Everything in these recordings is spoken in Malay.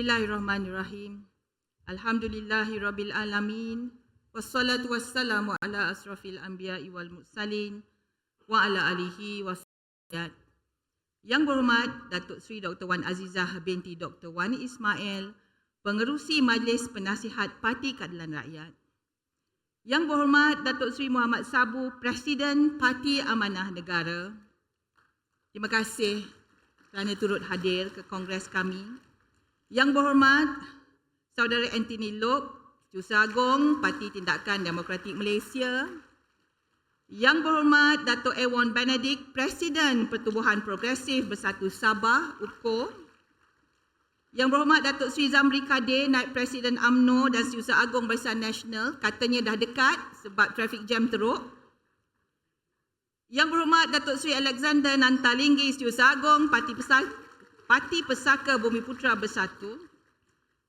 Bismillahirrahmanirrahim. Alhamdulillahi rabbil alamin. Wassalatu wassalamu ala asrafil anbiya'i wal mursalin wa ala alihi wa sahbihi. Yang berhormat Datuk Seri Dr. Wan Azizah binti Dr. Wan Ismail, Pengerusi Majlis Penasihat Parti Keadilan Rakyat. Yang berhormat Datuk Seri Muhammad Sabu, Presiden Parti Amanah Negara. Terima kasih kerana turut hadir ke kongres kami. Yang berhormat Saudara Anthony Lok, Jurusa Agong Parti Tindakan Demokratik Malaysia. Yang berhormat Datuk Ewon Benedict, Presiden Pertubuhan Progresif Bersatu Sabah, UKO. Yang berhormat Datuk Sri Zamri Kadir, Naib Presiden AMNO dan Setiausaha Agong Barisan Nasional, katanya dah dekat sebab trafik jam teruk. Yang berhormat Datuk Sri Alexander Nantalinggi, Setiausaha Agong, Parti Pesaka, Parti Pesaka Bumi Putra Bersatu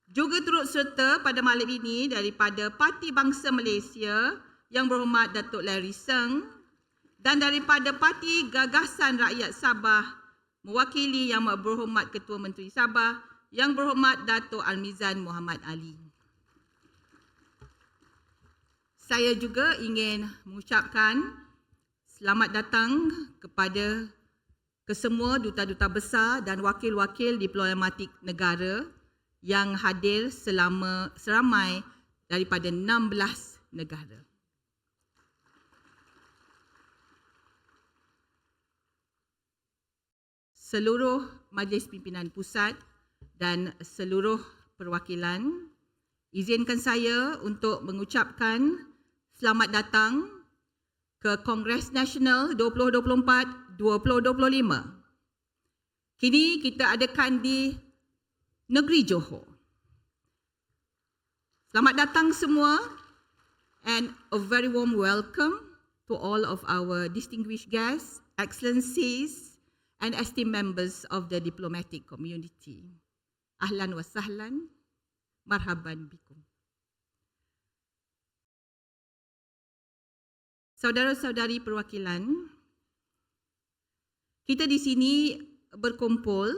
juga turut serta pada malam ini daripada Parti Bangsa Malaysia yang berhormat Datuk Larry Seng dan daripada Parti Gagasan Rakyat Sabah mewakili yang berhormat Ketua Menteri Sabah yang berhormat Datuk Almizan Muhammad Ali. Saya juga ingin mengucapkan selamat datang kepada kesemua duta-duta besar dan wakil-wakil diplomatik negara yang hadir selama seramai daripada 16 negara. Seluruh majlis pimpinan pusat dan seluruh perwakilan izinkan saya untuk mengucapkan selamat datang ke Kongres Nasional 2024 2025. Kini kita adakan di negeri Johor. Selamat datang semua and a very warm welcome to all of our distinguished guests, excellencies and esteemed members of the diplomatic community. Ahlan wa sahlan, marhaban bikum. Saudara-saudari perwakilan, kita di sini berkumpul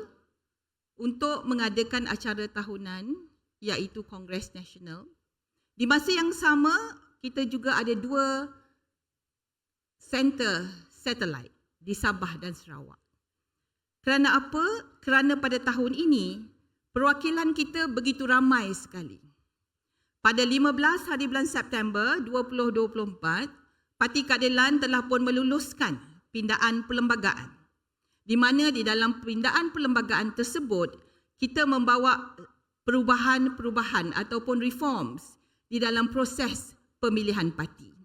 untuk mengadakan acara tahunan iaitu Kongres Nasional. Di masa yang sama, kita juga ada dua center satellite di Sabah dan Sarawak. Kerana apa? Kerana pada tahun ini, perwakilan kita begitu ramai sekali. Pada 15 hari bulan September 2024, Parti Keadilan telah pun meluluskan pindaan perlembagaan di mana di dalam pindaan perlembagaan tersebut kita membawa perubahan-perubahan ataupun reforms di dalam proses pemilihan parti.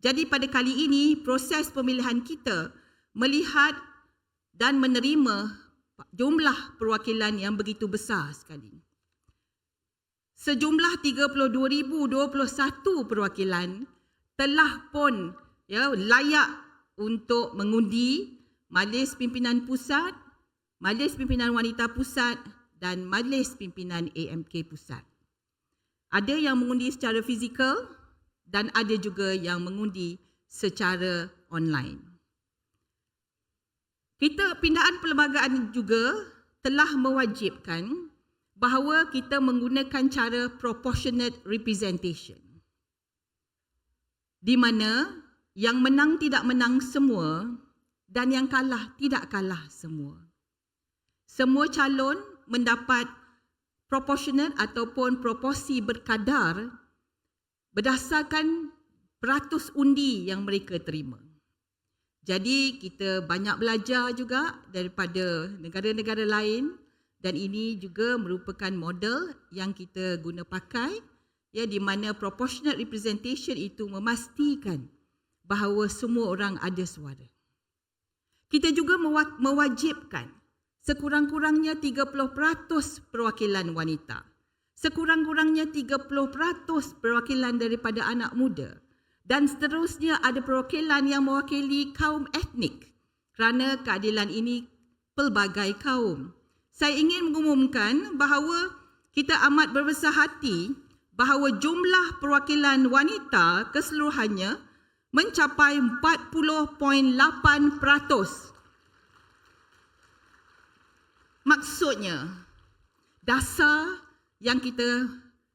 Jadi pada kali ini proses pemilihan kita melihat dan menerima jumlah perwakilan yang begitu besar sekali. Sejumlah 32,021 perwakilan telah pun ya layak untuk mengundi Majlis Pimpinan Pusat, Majlis Pimpinan Wanita Pusat dan Majlis Pimpinan AMK Pusat. Ada yang mengundi secara fizikal dan ada juga yang mengundi secara online. Kita pindaan perlembagaan juga telah mewajibkan bahawa kita menggunakan cara proportionate representation di mana yang menang tidak menang semua dan yang kalah tidak kalah semua. Semua calon mendapat proporsional ataupun proporsi berkadar berdasarkan peratus undi yang mereka terima. Jadi kita banyak belajar juga daripada negara-negara lain dan ini juga merupakan model yang kita guna pakai ya di mana proportional representation itu memastikan bahawa semua orang ada suara. Kita juga mewajibkan sekurang-kurangnya 30% perwakilan wanita. Sekurang-kurangnya 30% perwakilan daripada anak muda. Dan seterusnya ada perwakilan yang mewakili kaum etnik kerana keadilan ini pelbagai kaum. Saya ingin mengumumkan bahawa kita amat berbesar hati bahawa jumlah perwakilan wanita keseluruhannya mencapai 40.8%. Maksudnya, dasar yang kita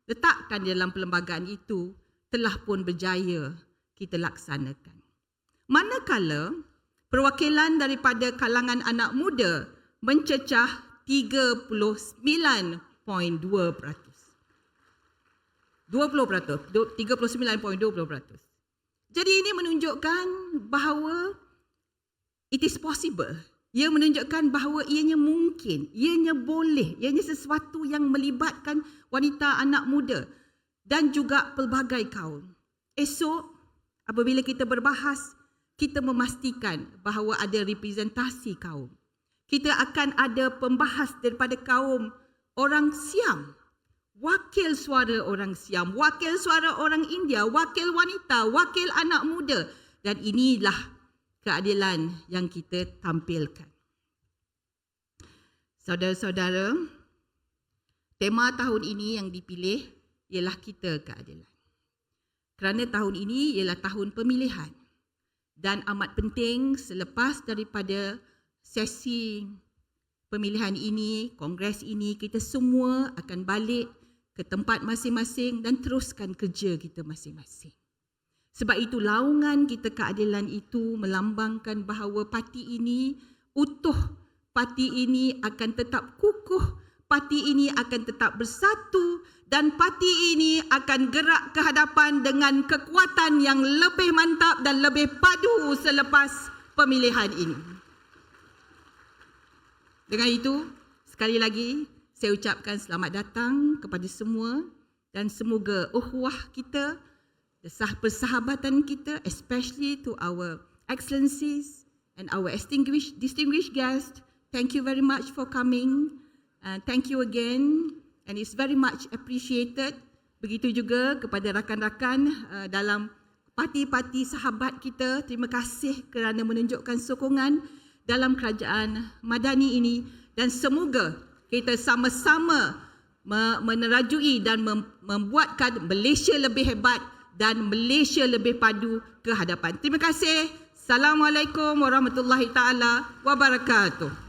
letakkan dalam perlembagaan itu telah pun berjaya kita laksanakan. Manakala perwakilan daripada kalangan anak muda mencecah 39.2%. 20%, 39.20%. Jadi ini menunjukkan bahawa it is possible. Ia menunjukkan bahawa ianya mungkin, ianya boleh, ianya sesuatu yang melibatkan wanita anak muda dan juga pelbagai kaum. Esok apabila kita berbahas, kita memastikan bahawa ada representasi kaum. Kita akan ada pembahas daripada kaum orang Siam, wakil suara orang Siam, wakil suara orang India, wakil wanita, wakil anak muda dan inilah keadilan yang kita tampilkan. Saudara-saudara, tema tahun ini yang dipilih ialah kita keadilan. Kerana tahun ini ialah tahun pemilihan dan amat penting selepas daripada sesi pemilihan ini, kongres ini, kita semua akan balik ke tempat masing-masing dan teruskan kerja kita masing-masing. Sebab itu laungan kita keadilan itu melambangkan bahawa parti ini utuh, parti ini akan tetap kukuh, parti ini akan tetap bersatu dan parti ini akan gerak ke hadapan dengan kekuatan yang lebih mantap dan lebih padu selepas pemilihan ini. Dengan itu, sekali lagi saya ucapkan selamat datang kepada semua dan semoga uhwah kita, desah persahabatan kita, especially to our excellencies and our distinguished, distinguished guests. Thank you very much for coming. Uh, thank you again and it's very much appreciated. Begitu juga kepada rakan-rakan uh, dalam parti-parti sahabat kita. Terima kasih kerana menunjukkan sokongan dalam kerajaan madani ini dan semoga kita sama-sama menerajui dan membuatkan Malaysia lebih hebat dan Malaysia lebih padu ke hadapan. Terima kasih. Assalamualaikum warahmatullahi taala wabarakatuh.